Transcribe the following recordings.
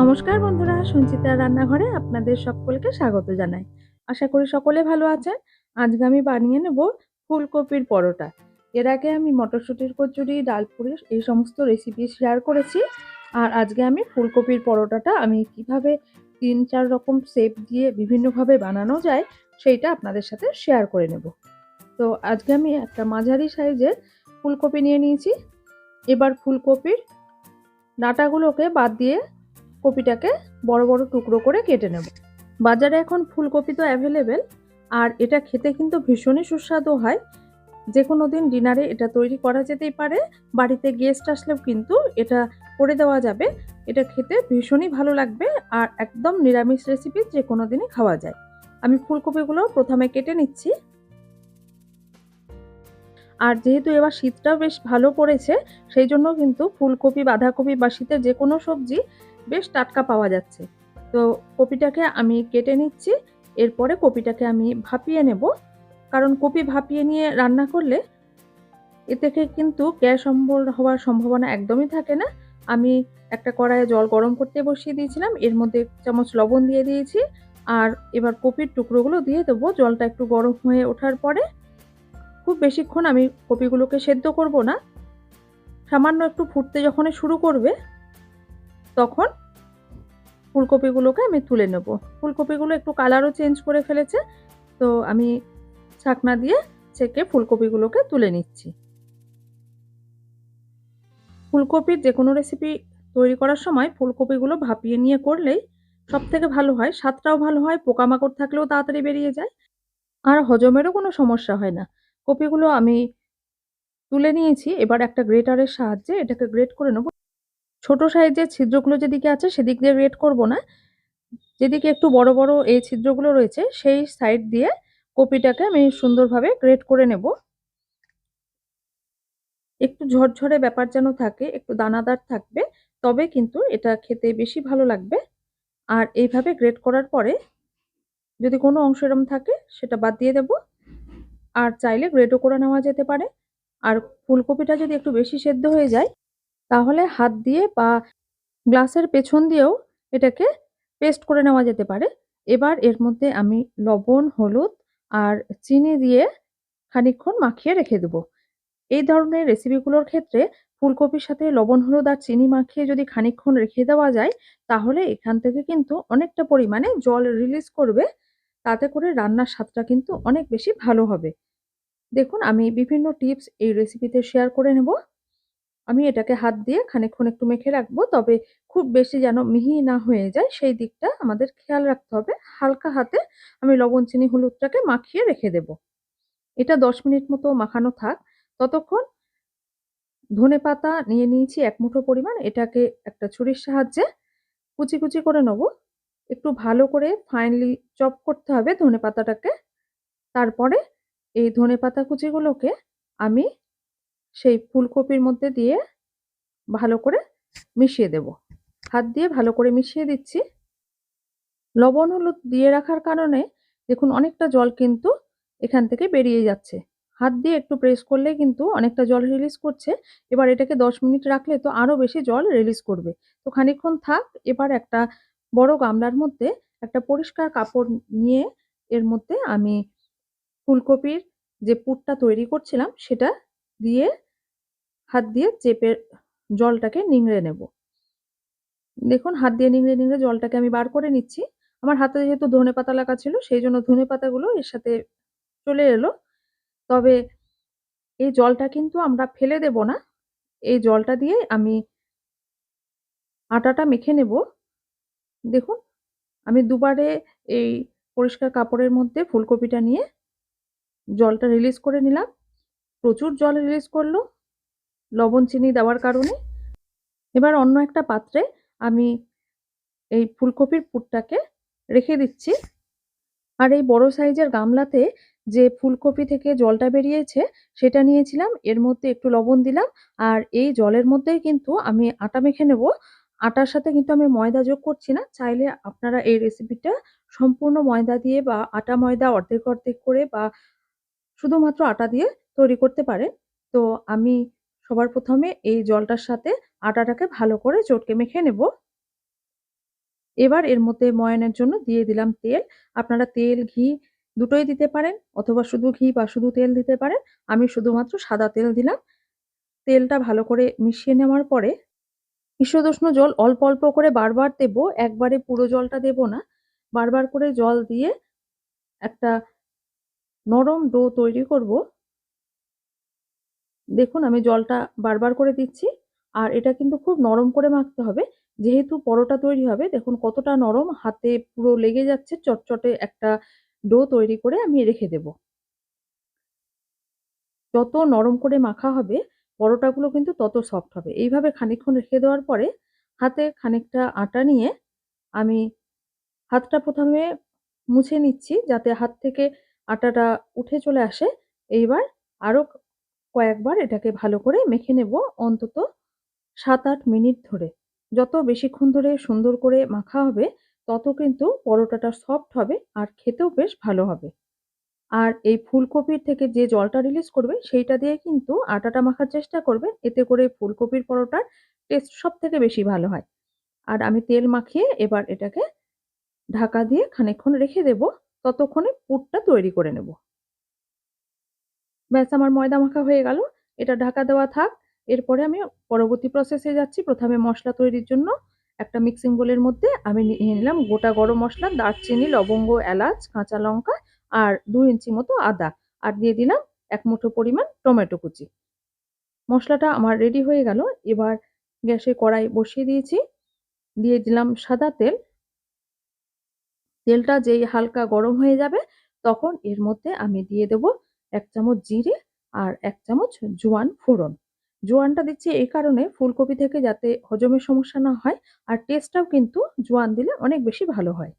নমস্কার বন্ধুরা, সঞ্চিতার রান্নাঘরে আপনাদের সকলকে স্বাগত জানাই। আশা করি সকলে ভালো আছেন। আজকে আমি বানিয়ে নেব ফুলকপির পরোটা। এর আগে আমি মটরশুঁটির কচুরি, ডাল ডালপুরি এই সমস্ত রেসিপি শেয়ার করেছি। আর আজকে আমি ফুলকপির পরোটাটা আমি কীভাবে তিন চার রকম শেপ দিয়ে বিভিন্নভাবে বানানো যায়, সেইটা আপনাদের সাথে শেয়ার করে নেব। তো আজকে আমি একটা মাঝারি সাইজের ফুলকপি নিয়ে নিয়েছি। এবার ফুলকপির ডাঁটাগুলোকে বাদ দিয়ে কপিটাকে বড় বড় টুকরো করে কেটে নেব। বাজারে এখন ফুলকপি তো অ্যাভেলেবেল আর এটা খেতে কিন্তু ভীষণই সুস্বাদু হয়। যে কোনো দিন ডিনারে এটা তৈরি করা যেতেই পারে, বাড়িতে গেস্ট আসলেও কিন্তু এটা করে দেওয়া যাবে। এটা খেতে ভীষণই ভালো লাগবে আর একদম নিরামিষ রেসিপি যে কোনো দিনই খাওয়া যায়। আমি ফুলকপিগুলো প্রথমে কেটে নিচ্ছি। আর যেহেতু এবার শীতটাও বেশ ভালো পড়েছে, সেই জন্য কিন্তু ফুলকপি, বাঁধাকপি বা শীতের যে কোনো সবজি বেশ টাটকা পাওয়া যাচ্ছে। তো কপিটাকে আমি কেটে নিচ্ছি, এরপরে কপিটাকে আমি ভাপিয়ে নেব। কারণ কপি ভাপিয়ে নিয়ে রান্না করলে এ থেকে কিন্তু গ্যাস অম্বল হওয়ার সম্ভাবনা একদমই থাকে না। আমি একটা কড়াইয়ে জল গরম করতে বসিয়ে দিয়েছিলাম, এর মধ্যে চামচ লবণ দিয়ে দিয়েছি, আর এবার কপির টুকরোগুলো দিয়ে দেবো। জলটা একটু গরম হয়ে ওঠার পরে খুব বেশিক্ষণ আমি কপিগুলোকে সেদ্ধ করব না। সামান্য একটু ফুটতে যখনই শুরু করবে, তখন ফুলকপিগুলোকে আমি তুলে নেব। ফুলকপিগুলো একটু কালারও চেঞ্জ করে ফেলেছে, তো আমি ছাকনা দিয়ে ছেঁকে ফুলকপিগুলোকে তুলে নিচ্ছি। ফুলকপির যে কোনো রেসিপি তৈরি করার সময় ফুলকপিগুলো ভাপিয়ে নিয়ে করলেই সব থেকে ভালো হয়, স্বাদটাও ভালো হয়, পোকামাকড় থাকলেও তাড়াতাড়ি বেরিয়ে যায়। আর হজমেরও কোনো সমস্যা হয় না। কপিগুলো আমি তুলে নিয়েছি। এবার একটা গ্রেটারের সাহায্যে এটাকে গ্রেট করে নেব। ছোট সাইজের ছিদ্রগুলো যেদিকে আছে সেদিক দিয়ে গ্রেট করব না। যেদিকে একটু বড় বড় এই ছিদ্রগুলো রয়েছে সেই সাইড দিয়ে কপিটাকে আমি সুন্দরভাবে গ্রেট করে নেব। একটু ঝরঝরে ব্যাপার যেন থাকে, একটু দানাদার থাকবে, তবে কিন্তু এটা খেতে বেশি ভালো লাগবে। আর এইভাবে গ্রেট করার পরে যদি কোনো অংশ এরম থাকে সেটা বাদ দিয়ে দেব। আর চাইলে গ্রেটও করে নেওয়া যেতে পারে। আর ফুলকপিটা যদি একটু বেশি সেদ্ধ হয়ে যায়, তাহলে হাত দিয়ে বা গ্লাসের পেছন দিয়েও এটাকে পেস্ট করে নেওয়া যেতে পারে। এবার এর মধ্যে আমি লবণ, হলুদ আর চিনি দিয়ে খানিকক্ষণ মাখিয়ে রেখে দেবো। এই ধরনের রেসিপিগুলোর ক্ষেত্রে ফুলকপির সাথে লবণ, হলুদ আর চিনি মাখিয়ে যদি খানিকক্ষণ রেখে দেওয়া যায়, তাহলে এখান থেকে কিন্তু অনেকটা পরিমাণে জল রিলিজ করবে। তাতে করে রান্নার স্বাদটা কিন্তু অনেক বেশি ভালো হবে। দেখুন, আমি বিভিন্ন টিপস এই রেসিপিতে শেয়ার করে নেব। আমি এটাকে হাত দিয়ে খানিকক্ষণ একটু মেখে রাখব, তবে খুব বেশি যেন মিহি না হয়ে যায়, সেই দিকটা আমাদের খেয়াল রাখতে হবে। হালকা হাতে আমি লবণ, চিনি, হলুদটাকে মাখিয়ে রেখে দেব। এটা দশ মিনিট মতো মাখানো থাক। ততক্ষণ ধনে পাতা নিয়ে নিয়েছি এক মুঠো পরিমাণ, এটাকে একটা ছুরির সাহায্যে কুচি কুচি করে নেব। একটু ভালো করে ফাইনলি চপ করতে হবে ধনে পাতাটাকে। তারপরে এই ধনে পাতা কুচিগুলোকে আমি সেই ফুলকপির মধ্যে দিয়ে ভালো করে মিশিয়ে দেব। হাত দিয়ে ভালো করে মিশিয়ে দিচ্ছি। লবণ হলুদ দিয়ে রাখার কারণে দেখুন অনেকটা জল কিন্তু এখান থেকে বেরিয়ে যাচ্ছে। হাত দিয়ে একটু প্রেস করলে কিন্তু অনেকটা জল রিলিজ করছে। এবার এটাকে দশ মিনিট রাখলে তো আরও বেশি জল রিলিজ করবে। তো খানিকক্ষণ থাক, এবার একটা বড় গামলার মধ্যে একটা পরিষ্কার কাপড় নিয়ে এর মধ্যে আমি ফুলকপির যে পুরটা তৈরি করছিলাম, সেটা দিয়ে হাত দিয়ে চেপে জলটাকে নিংড়ে নেব। দেখুন, হাত দিয়ে নিংড়ে নিংড়ে জলটাকে আমি বার করে নিচ্ছি। আমার হাতে যেহেতু ধনে পাতা লাগা ছিল, সেই জন্য ধনে পাতাগুলো এর সাথে চলে এলো। তবে এই জলটা কিন্তু আমরা ফেলে দেব না। এই জলটা দিয়ে আমি আটাটা মেখে নেব। দেখুন, আমি দুবারে এই পরিষ্কার কাপড়ের মধ্যে ফুলকপিটা নিয়ে জলটা রিলিজ করে নিলাম। প্রচুর জল রিলিজ করল, লবণ, চিনি দেওয়ার কারণে। এবার অন্য একটা পাত্রে আমি এই ফুলকপির পুরটাকে রেখে দিচ্ছি। আর এই বড় সাইজের গামলাতে যে ফুলকপি থেকে জলটা বেরিয়েছে, সেটা নিয়েছিলাম। এর মধ্যে একটু লবণ দিলাম। আর এই জলের মধ্যেই কিন্তু আমি আটা মেখে নেব। আটার সাথে কিন্তু আমি ময়দা যোগ করছি না। চাইলে আপনারা এই রেসিপিটা সম্পূর্ণ ময়দা দিয়ে বা আটা ময়দা অর্ধেক অর্ধেক করে বা শুধুমাত্র আটা দিয়ে তৈরি করতে পারেন তো আমি সবার প্রথমে এই জলটার সাথে আটাটাকে ভালো করে চটকে মেখে নেব। এবার এর মধ্যে ময়নের জন্য দিয়ে দিলাম তেল। আপনারা তেল, ঘি দুটোই দিতে পারেন অথবা শুধু ঘি বা শুধু তেল দিতে পারেন। আমি শুধুমাত্র সাদা তেল দিলাম। তেলটা ভালো করে মিশিয়ে নেওয়ার পরে ঈষদুষ্ণ জল অল্প অল্প করে বারবার দেবো। একবারে পুরো জলটা দেব না। বারবার করে জল দিয়ে একটা নরম ডো তৈরি করব। দেখুন আমি জলটা বারবার করে দিচ্ছি আর এটা কিন্তু খুব নরম করে মাখতে হবে। যেহেতু পরোটা তৈরি হবে, দেখুন কতটা নরম, হাতে পুরো লেগে যাচ্ছে, চটচটে একটা ডো তৈরি করে আমি রেখে দেব। যত নরম করে মাখা হবে, পরোটাগুলো কিন্তু তত সফট হবে। এইভাবে খানিকক্ষণ রেখে দেওয়ার পরে হাতে খানিকটা আটা নিয়ে আমি হাতটা প্রথমে মুছে নিচ্ছি, যাতে হাত থেকে আটাটা উঠে চলে আসে। এইবার আরও কয়েকবার এটাকে ভালো করে মেখে নেব অন্তত সাত আট মিনিট ধরে। যত বেশিক্ষণ ধরে সুন্দর করে মাখা হবে, তত কিন্তু পরোটাটা সফট হবে আর খেতেও বেশ ভালো হবে। আর এই ফুলকপির থেকে যে জলটা রিলিজ করবে, সেইটা দিয়ে কিন্তু আটাটা মাখার চেষ্টা করবে। এতে করে ফুলকপির পরোটার টেস্ট সব থেকে বেশি ভালো হয়। আর আমি তেল মাখিয়ে এবার এটাকে ঢাকা দিয়ে খানিকক্ষণ রেখে দেব। ততক্ষণে পুরটা তৈরি করে নেব। ব্যাস, আমার ময়দা মাখা হয়ে গেল। এটা ঢাকা দেওয়া থাক। এরপরে আমি পরবর্তী প্রসেসে যাচ্ছি। প্রথমে মশলা তৈরির জন্য একটা মিক্সিং বোলের মধ্যে আমি নিয়ে নিলাম গোটা গরম মশলা, দারচিনি, লবঙ্গ, এলাচ, কাঁচা লঙ্কা আর দু ইঞ্চি মতো আদা। আর দিয়ে দিলাম এক মুঠো পরিমাণ টমেটো কুচি। মশলাটা আমার রেডি হয়ে গেল। এবার গ্যাসে কড়াই বসিয়ে দিয়েছি। দিয়ে দিলাম সাদা তেল। তেলটা যেই হালকা গরম হয়ে যাবে, তখন এর মধ্যে আমি দিয়ে দেব এক চামচ জিরে আর এক চামচ জোয়ান ফোড়ন। জোয়ানটা দিচ্ছি এই কারণে ফুলকপি থেকে যাতে হজমের সমস্যা না হয় আর টেস্টটাও কিন্তু জোয়ান দিলে অনেক বেশি ভালো হয়।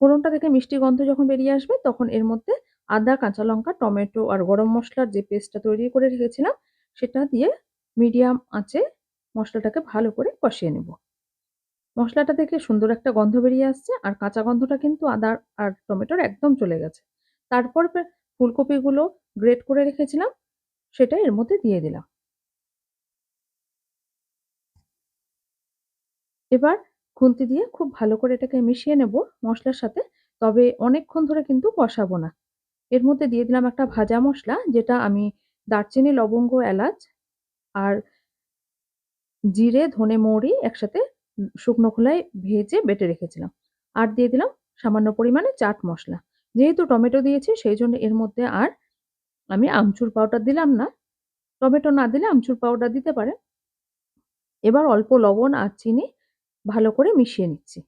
ফোড়নটা থেকে মিষ্টি গন্ধ যখন বেরিয়ে আসবে, তখন এর মধ্যে আদা, কাঁচা লঙ্কা, টমেটো আর গরম মশলার যে পেস্টটা তৈরি করে রেখেছিলাম, সেটা দিয়ে মিডিয়াম আঁচে মশলাটাকে ভালো করে কষিয়ে নেব। মশলাটা থেকে সুন্দর একটা গন্ধ বেরিয়ে আসছে, আর কাঁচা গন্ধটা কিন্তু আদা আর টমেটোর একদম চলে গেছে। তারপর ফুলকপিগুলো গ্রেট করে রেখেছিলাম, সেটা এর মধ্যে দিয়ে দিলাম। এবার খুন্তি দিয়ে খুব ভালো করে এটাকে মিশিয়ে নেব মশলার সাথে, তবে অনেকক্ষণ ধরে কিন্তু কষাবো না। এর মধ্যে দিয়ে দিলাম একটা ভাজা মশলা, যেটা আমি দারচিনি, লবঙ্গ, এলাচ আর জিরে, ধনে, মৌরি একসাথে শুকনো খোলায় ভেজে বেটে রেখেছিলাম। আর দিয়ে দিলাম সামান্য পরিমাণে চাট মশলা। যেহেতু টমেটো দিয়েছি, সেই জন্য এর মধ্যে আর আমি আমচুর পাউডার দিলাম না। টমেটো না দিলে আমচুর পাউডার দিতে পারে এবার অল্প লবণ আর চিনি ভালো করে মিশিয়ে নিচ্ছি।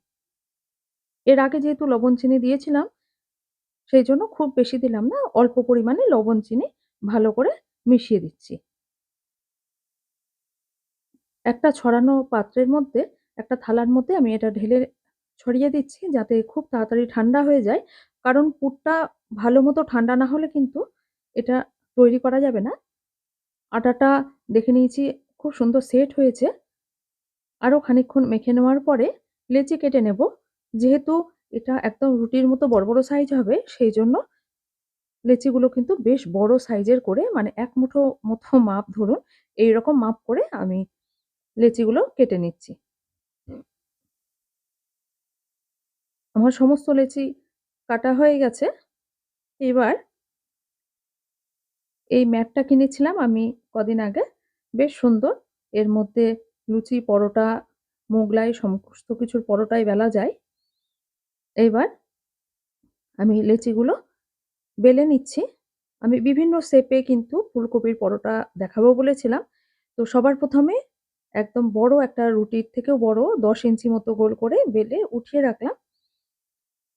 এর আগে যেহেতু লবণ চিনি দিয়েছিলাম, সেই জন্য খুব বেশি দিলাম না, অল্প পরিমাণে লবণ চিনি ভালো করে মিশিয়ে দিচ্ছি। একটা ছড়ানো পাত্রের মধ্যে একটা থালার মধ্যে আমি এটা ঢেলে ছড়িয়ে দিচ্ছি যাতে খুব তাড়াতাড়ি ঠান্ডা হয়ে যায়। কারণ পুরটা ভালো মতো ঠান্ডা না হলে কিন্তু এটা তৈরি করা যাবে না। আটাটা দেখে নিয়েছি খুব সুন্দর সেট হয়েছে। আরও খানিকক্ষণ মেখে নেওয়ার পরে লেচি কেটে নেব। যেহেতু এটা একদম রুটির মতো বড় বড় সাইজ হবে, সেই জন্য লেচিগুলো কিন্তু বেশ বড় সাইজের করে মানে এক মুঠো মতো মাপ ধরুন এই রকম মাপ করে আমি লেচিগুলো কেটে নিচ্ছি। আমার সমস্ত লেচি কাটা হয়ে গেছে। এবার এই ম্যাটটা কিনেছিলাম আমি কদিন আগে। বেশ সুন্দর। এর মধ্যে লুচি, পরোটা, মোগলাই, সমস্ত কিছুর পরোটাই বেলা যায়। এবার আমি লেচিগুলো বেলে নিচ্ছি। আমি বিভিন্ন শেপে কিন্তু ফুলকপির পরোটা দেখাবো বলেছিলাম। তো সবার প্রথমে একদম বড় একটা রুটির থেকেও বড় দশ ইঞ্চি মতো গোল করে বেলে উঠিয়ে রাখলাম।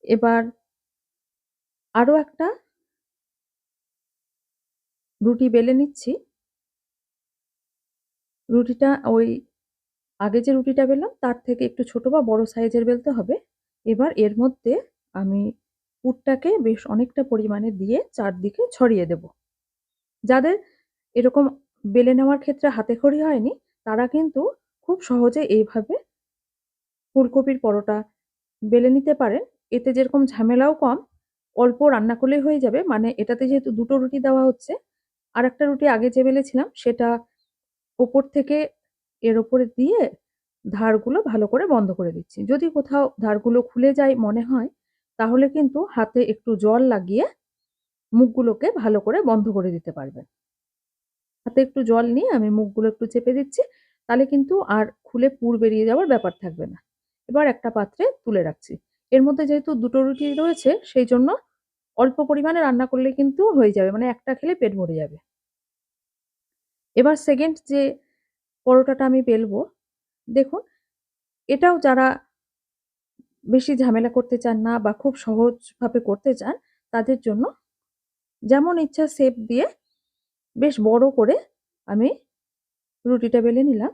এবার আরও একটা রুটি বেলে নিচ্ছি। রুটিটা ওই আগে যে রুটিটা বেললাম, তার থেকে একটু ছোট বা বড় সাইজের বেলতে হবে। এবার এর মধ্যে আমি পুরটাকে বেশ অনেকটা পরিমাণে দিয়ে চারদিকে ছড়িয়ে দেব। যাদের এরকম বেলে নেওয়ার ক্ষেত্রে হাতে খড়ি হয়নি, তারা কিন্তু খুব সহজে এইভাবে ফুলকপির পরোটা বেলে নিতে পারেন। এতে যেরকম ঝামেলাও কম, অল্প রান্না করলেই হয়ে যাবে। মানে এটাতে যেহেতু দুটো রুটি দেওয়া হচ্ছে আর একটা রুটি আগে যে বেলেছিলাম, সেটা ওপর থেকে এর ওপরে দিয়ে ধারগুলো ভালো করে বন্ধ করে দিচ্ছি। যদি কোথাও ধারগুলো খুলে যায় মনে হয়, তাহলে কিন্তু হাতে একটু জল লাগিয়ে মুখগুলোকে ভালো করে বন্ধ করে দিতে পারবেন। হাতে একটু জল নিয়ে আমি মুখগুলো একটু চেপে দিচ্ছি, তাহলে কিন্তু আর খুলে পুর বেরিয়ে যাওয়ার ব্যাপার থাকবে না। এবার একটা পাত্রে তুলে রাখছি। এর মধ্যে যেহেতু দুটো রুটি রয়েছে, সেই জন্য অল্প পরিমাণে রান্না করলে কিন্তু হয়ে যাবে মানে একটা খেলে পেট ভরে যাবে। এবার সেকেন্ড যে পরোটাটা আমি বেলবো, দেখুন, এটাও যারা বেশি ঝামেলা করতে চান না বা খুব সহজভাবে করতে চান, তাদের জন্য যেমন ইচ্ছা শেপ দিয়ে বেশ বড় করে আমি রুটিটা বেলে নিলাম।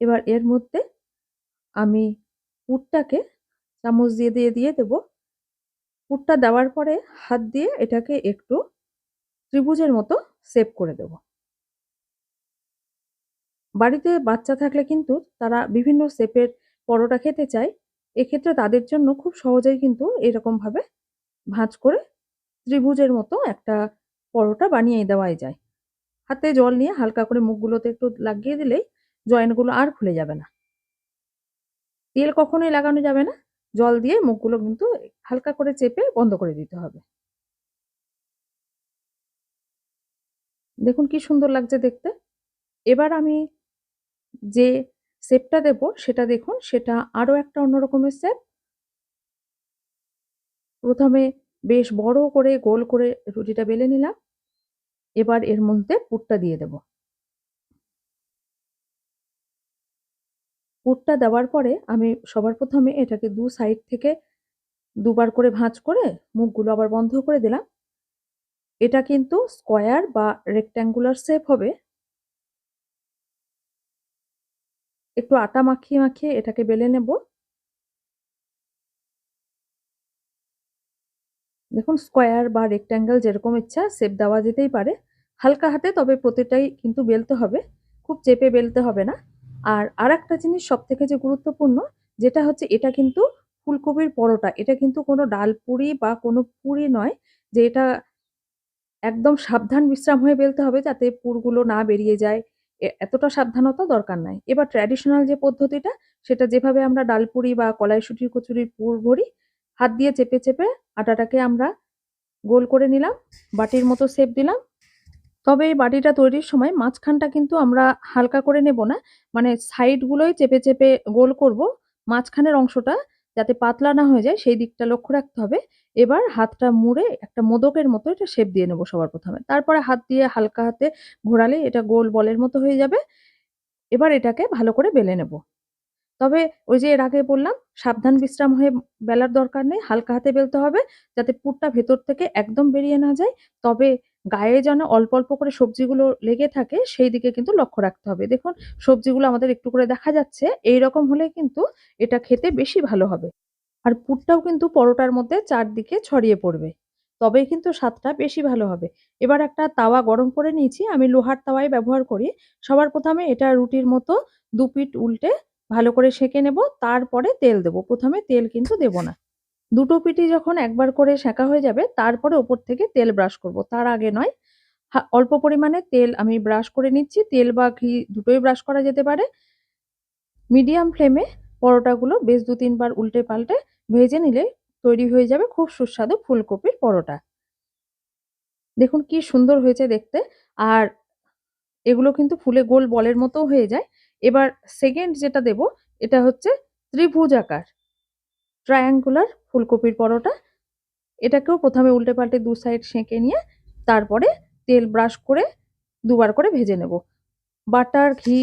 এবার এর মধ্যে আমি পুরটাকে চামচ দিয়ে দিয়ে দিয়ে দেবো। পুরটা দেওয়ার পরে হাত দিয়ে এটাকে একটু ত্রিভুজের মতো সেভ করে দেব। বাড়িতে বাচ্চা থাকলে কিন্তু তারা বিভিন্ন শেপের পরোটা খেতে চায়। এক্ষেত্রে তাদের জন্য খুব সহজেই কিন্তু এরকমভাবে ভাঁজ করে ত্রিভুজের মতো একটা পরোটা বানিয়ে দেওয়াই যায়। হাতে জল নিয়ে হালকা করে মুখগুলোতে একটু লাগিয়ে দিলেই জয়েন্টগুলো আর খুলে যাবে না। তেল কখনোই লাগানো যাবে না। জল দিয়ে মুখগুলো কিন্তু হালকা করে চেপে বন্ধ করে দিতে হবে। দেখুন কি সুন্দর লাগছে দেখতে। এবার আমি যে শেপটা দেব সেটা দেখুন, সেটা আরও একটা অন্য রকমের শেপ। প্রথমে বেশ বড় করে গোল করে রুটিটা বেলে নিলাম। এবার এর মধ্যে পুরটা দিয়ে দেব। পুরটা দেওয়ার পরে আমি সবার প্রথমে এটাকে দু সাইড থেকে দুবার করে ভাঁজ করে মুখগুলো আবার বন্ধ করে দিলাম। এটা কিন্তু স্কোয়ার বা রেক্ট্যাঙ্গুলার শেপ হবে। একটু আটা মাখিয়ে মাখিয়ে এটাকে বেলে নেব। দেখুন স্কোয়ার বা রেক্ট্যাঙ্গেল যেরকম ইচ্ছা শেপ দেওয়া যেতেই পারে। হালকা হাতে তবে প্রতিটাই কিন্তু বেলতে হবে। খুব চেপে বেলতে হবে না। আর আর একটা জিনিস সব থেকে যে গুরুত্বপূর্ণ, যেটা হচ্ছে এটা কিন্তু ফুলকপির পরোটা। এটা কিন্তু কোনো ডাল পুরি বা কোনো পুরি নয় যে এটা একদম সাবধান বিশ্রাম হয়ে বেলতে হবে যাতে পুরগুলো না বেরিয়ে যায়। এতটা সাবধানতা দরকার নাই। এবার ট্র্যাডিশনাল যে পদ্ধতিটা, সেটা যেভাবে আমরা ডালপুরি বা কলাইশুটির কচুরির পুর ভরি, হাত দিয়ে চেপে চেপে আটাটাকে আমরা গোল করে নিলাম, বাটির মতো সেপ দিলাম তবে এই বাটিটা তৈরির সময় মাঝখানটা কিন্তু আমরা হালকা করে নেব না। মানে সাইডগুলোই চেপে চেপে গোল করব। মাঝখানের অংশটা যাতে পাতলা না হয়ে যায়, সেই দিকটা লক্ষ্য রাখতে হবে। এবার হাতটা মুড়ে একটা মোদকের মতো এটা শেপ দিয়ে নেব সবার প্রথমে। তারপরে হাত দিয়ে হালকা হাতে ঘোরালে এটা গোল বলের মতো হয়ে যাবে। এবার এটাকে ভালো করে বেলে নেব। তবে ওই যে এর আগে বললাম, সাবধান বিশ্রাম হয়ে বেলার দরকার নেই, হালকা হাতে বেলতে হবে যাতে পুরটা ভেতর থেকে একদম বেরিয়ে না যায়। তবে গায়ে যেন অল্প অল্প করে সবজিগুলো লেগে থাকে, সেই দিকে কিন্তু লক্ষ্য রাখতে হবে। দেখুন, সবজিগুলো আমাদের একটু করে দেখা যাচ্ছে, এই রকম হলে কিন্তু এটা খেতে বেশি ভালো হবে। আর পুরটাও কিন্তু পরোটার মধ্যে চারদিকে ছড়িয়ে পড়বে তবেই কিন্তু স্বাদটা বেশি ভালো হবে। এবার একটা তাওয়া গরম করে নিয়েছি, আমি লোহার তাওয়াই ব্যবহার করি। সবার প্রথমে এটা রুটির মতো দু পিঠ উল্টে ভালো করে সেঁকে নেব, তারপরে তেল দেব। প্রথমে তেল কিন্তু দেব না। দুটো পিঠি যখন একবার করে সেঁকা হয়ে যাবে, তারপরে ওপর থেকে তেল ব্রাশ করব। তার আগে নয় অল্প পরিমাণে তেল আমি ব্রাশ করে নিচ্ছি। তেল বা ঘি দুটোই ব্রাশ করা যেতে পারে। মিডিয়াম ফ্লেমে পরোটাগুলো বেশ দু তিনবার উল্টে পাল্টে ভেজে নিলে তৈরি হয়ে যাবে খুব সুস্বাদু ফুলকপির পরোটা। দেখুন কি সুন্দর হয়েছে দেখতে। আর এগুলো কিন্তু ফুলে গোল বলের মতো হয়ে যায়। এবার সেকেন্ড যেটা দেব, এটা হচ্ছে ত্রিভুজ আকার ট্রায়াঙ্গুলার ফুলকপির পরোটা, এটাকেও প্রথমে উল্টে পাল্টে দু সাইড সেঁকে নিয়ে তারপরে তেল ব্রাশ করে দুবার করে ভেজে নেব। বাটার ঘি,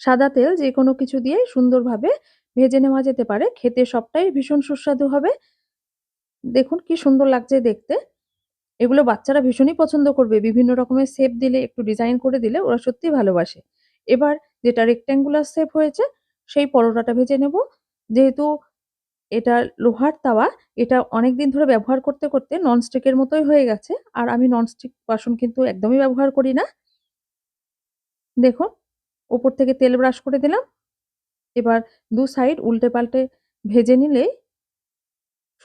সাদা তেল যে কোনো কিছু দিয়ে সুন্দরভাবে ভেজে নেওয়া যেতে পারে। খেতে সবটাই ভীষণ সুস্বাদু হবে। দেখুন কি সুন্দর লাগছে দেখতে। এগুলো বাচ্চারা ভীষণই পছন্দ করবে। বিভিন্ন রকমের শেপ দিলে, একটু ডিজাইন করে দিলে ওরা সত্যি ভালোবাসে। এবার যেটা রেক্ট্যাঙ্গুলার শেপ হয়েছে, সেই পরোটাটা ভেজে নেব। যেহেতু এটা লোহার তাওয়া, এটা অনেক দিন ধরে ব্যবহার করতে করতে ননস্টিকের মতোই হয়ে গেছে। আর আমি ননস্টিক বাসন কিন্তু একদমই ব্যবহার করি না। দেখুন, ওপর থেকে তেল ব্রাশ করে দিলাম। এবার দু সাইড উল্টে পাল্টে ভেজে নিলেই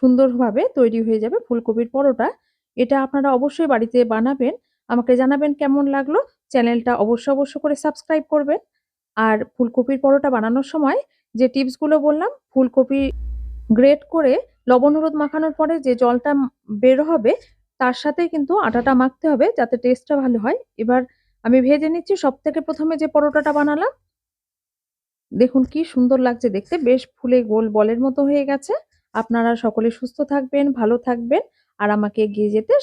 সুন্দরভাবে তৈরি হয়ে যাবে ফুলকপির পরোটা। এটা আপনারা অবশ্যই বাড়িতে বানাবেন। আমাকে জানাবেন কেমন লাগল। চ্যানেলটা অবশ্য অবশ্য করে সাবস্ক্রাইব করবেন। আর ফুলকপির পরোটা বানানোর সময় যে টিপসগুলো বললাম, ফুলকপি গ্রেট করে লবণ হলুদ মাখানোর পরে যে জলটা বের হবে, তার সাথে কিন্তু আটাটা মাখতে হবে যাতে টেস্টটা ভালো হয়। এবার আমি ভেজে নিচ্ছি সব থেকে প্রথমে যে পরোটাটা বানালাম, দেখুন কি সুন্দর লাগছে দেখতে, বেশ ফুলে গোল বলের মতো হয়ে গেছে। আপনারা সকলে সুস্থ থাকবেন, ভালো থাকবেন, আর আমাকে এগিয়ে যেতে